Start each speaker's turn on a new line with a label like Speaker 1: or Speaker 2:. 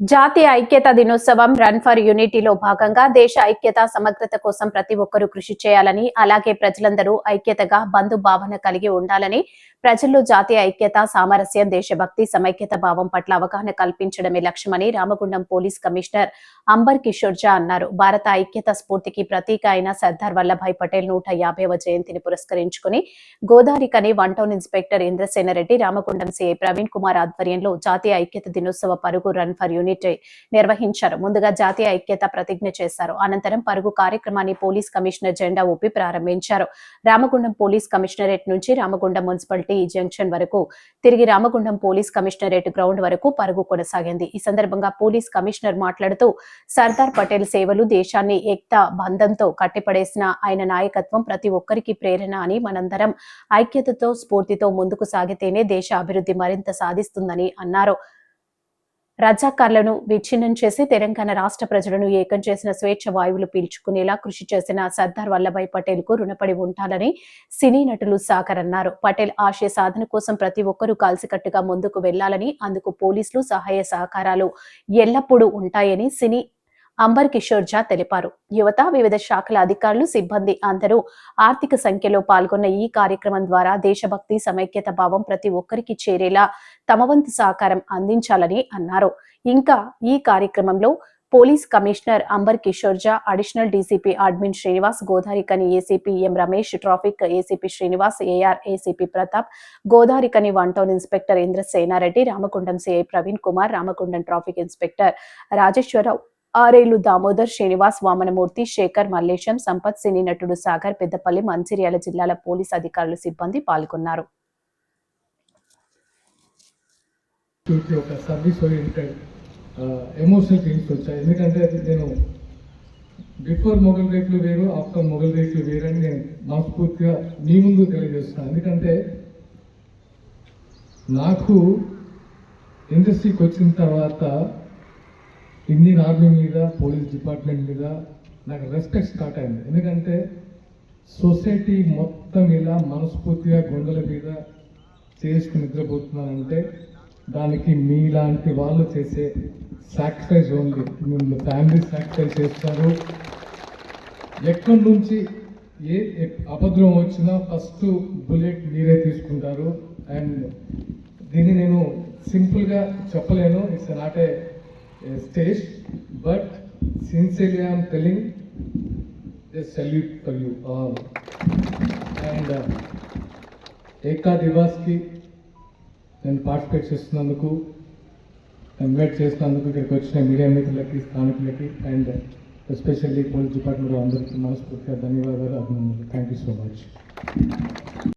Speaker 1: జాతీయ ఐక్యతా దినోత్సవం రన్ ఫర్ యూనిటీలో భాగంగా దేశ ఐక్యత సమగ్రత కోసం ప్రతి ఒక్కరూ కృషి చేయాలని అలాగే ప్రజలందరూ ఐక్యతగా బంధు భావన కలిగి ఉండాలని ప్రజల్లో జాతీయ ఐక్యత సామరస్యం దేశభక్తి సమైక్యత భావం పట్ల అవగాహన కల్పించడమే లక్ష్యమని రామగుండం పోలీస్ కమిషనర్ అంబర్ కిషోర్ జా అన్నారు. భారత ఐక్యత స్ఫూర్తికి ప్రతీక అయిన సర్దార్ వల్లభాయ్ పటేల్ నూట యాభైవ జయంతిని పురస్కరించుకుని Godavarikhani one town inspector Indrasenareddy Ramagundam CI Praveen Kumar ఆధ్వర్యంలో జాతీయ ఐక్యత దినోత్సవ పరుగు రన్ ఫర్ యూనిట్ నిర్వహించారు. ముందుగా జాతీయ ఐక్యత ప్రతిజ్ఞ చేశారు. అనంతరం పరుగు కార్యక్రమాన్ని పోలీస్ కమిషనర్ జెండా ఊపి ప్రారంభించారు. రామగుండం పోలీస్ కమిషనరేట్ నుంచి రామగుండం మున్సిపాలిటీ జంక్షన్ వరకు తిరిగి రామగుండం పోలీస్ కమిషనరేట్ గ్రౌండ్ వరకు పరుగు కొనసాగింది. ఈ సందర్భంగా పోలీస్ కమిషనర్ మాట్లాడుతూ సర్దార్ పటేల్ సేవలు దేశాన్ని ఏక్తా బంధంతో కట్టిపడేసిన ఆయన నాయకత్వం ప్రతి ఒక్కరికి ప్రేరణ అని మనందరం ఐక్యతతో స్ఫూర్తితో ముందుకు సాగితేనే దేశ అభివృద్ధి మరింత సాధిస్తుందని అన్నారు. రజాకార్లను విచ్ఛిన్నం చేసి తెలంగాణ రాష్ట్ర ప్రజలను ఏకం చేసిన స్వేచ్ఛ వాయువులు పీల్చుకునేలా కృషి చేసిన సర్దార్ వల్లభాయ్ పటేల్కు రుణపడి ఉంటాలని సినీ నటులు సాగర్ అన్నారు. పటేల్ ఆశయ సాధన కోసం ప్రతి ఒక్కరూ కలిసికట్టుగా ముందుకు వెళ్ళాలని అందుకు పోలీసులు సహాయ సహకారాలు ఎల్లప్పుడూ ఉంటాయని సినీ అంబర్ కిషోర్ జా తెలిపారు. యువత వివిధ శాఖల అధికారులు సిబ్బంది అందరూ ఆర్థిక సంఖ్యలో పాల్గొన్న ఈ కార్యక్రమం ద్వారా దేశభక్తి సమైక్యత భావం ప్రతి ఒక్కరికి చేరేలా తమ వంతు సహకారం అందించాలని అన్నారు. ఇంకా ఈ కార్యక్రమంలో police commissioner Amber Kishore Jha additional DCP admin Srinivas Godavarikhani ACP M Ramesh traffic ACP Srinivas AR ACP Pratap Godavarikhani one town inspector Indra Senareddy Ramagundam CI Praveen Kumar Ramagundam traffic inspector Rajeshwararao ఆరేలు Damodar Srinivas Vamanamurthy Shekhar Mallesham Sampath cine నటుడు సాగర్ పెద్దపల్లి మంచిర్యాల జిల్లాల police అధికారులు సిబ్బంది పాల్గొన్నారు.
Speaker 2: Service oriented emotional feelings వచ్చాయి. ఎందుకంటే నేను before Mughal రేట్లు వేరు ఆఫ్టర్ మొగల్ రేట్లు వేరు అని నేను మనస్ఫూర్తిగా మీ ముందు తెలియజేస్తున్నాను. ఎందుకంటే నాకు ఇండస్ట్రీకి వచ్చిన తర్వాత ఇండియన్ ఆర్మీ మీద పోలీస్ డిపార్ట్మెంట్ మీద నాకు రెస్పెక్ట్ స్టార్ట్ అయింది. ఎందుకంటే సొసైటీ మొత్తం ఇలా మనస్ఫూర్తిగా గొంతుల మీద చేసుకుని నిద్రపోతున్నానంటే దానికి మీలాంటి వాళ్ళు చేసే సాక్రిఫైస్ ఓన్లీ మిమ్మల్ని ఫ్యామిలీ సాక్రిఫైస్ చేస్తారు. ఎక్కడి నుంచి ఏ అభద్రం వచ్చినా ఫస్ట్ బుల్లెట్ మీరే తీసుకుంటారు. అండ్ దీన్ని నేను సింపుల్గా చెప్పలేను. It's not a stage but sincerely I'm telling salute for you all and ఏకా దివాస్కి నేను పార్టిసిపేట్ చేస్తున్నందుకు ఇన్వైట్ చేసినందుకు ఇక్కడికి వచ్చిన మీడియా మిత్రులకి స్థానికులకి అండ్ ఎస్పెషల్లీ పోలీస్ డిపార్ట్మెంట్ అందరికీ మనస్ఫూర్తిగా ధన్యవాదాలు అభినందనలు. Thank you so much